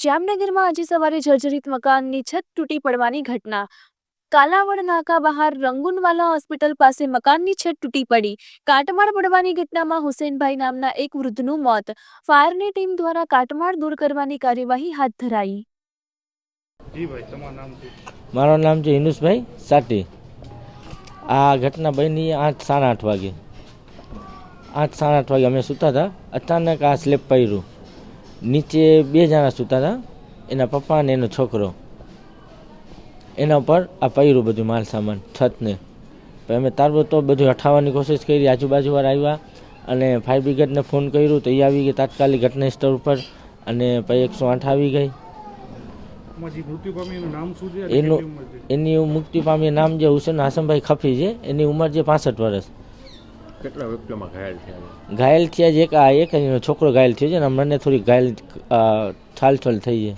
જામનગરમાં આજે સવારે જર્જરિત મકાનની છત તૂટી પડવાની ઘટના. કાલાવડ નાકા બહાર રંગુનવાલા હોસ્પિટલ પાસે મકાનની છત તૂટી પડી. કાટમાળ પડવાની ઘટનામાં હુસેનભાઈ નામના એક વૃદ્ધનું મોત. ફાયરની ટીમ દ્વારા કાટમાળ દૂર કરવાની કાર્યવાહી હાથ ધરાઈ. જી તમારું નામ છે મારું નામ છે હિનુસભાઈ સાટી. આ ઘટના બની આઠ સાડા આઠ વાગે. આઠ સાડા આઠ વાગે અમે સૂતા હતા. અચાનક આ સ્લેબ પડ્યું નીચે બે જણા સૂતા હતા. એના પપ્પા અને એનો છોકરો. એના ઉપર આ પૈરું બધું માલ સામાન છતને. અમે અમે તો બધું હટાવવાની કોશિશ કરી આજુબાજુવાળા આવ્યા અને ફાયર બ્રિગેડને ફોન કર્યું તો એ આવી ગઈ તાત્કાલિક ઘટના સ્થળ ઉપર અને પછી એકસો આઠ આવી ગઈ. એનું એની મુક્તિ પામી નામ જે હુસેન હાસમભાઈ ખફી છે એની ઉંમર છે પાસઠ વર્ષ. કેટલા વ્યક્તિઓમાં ઘાયલ થયા ઘાયલ થયા છે એક, આ એક છોકરો ઘાયલ થયો છે ને મને થોડી ઘાયલ છાલ થઈ છે.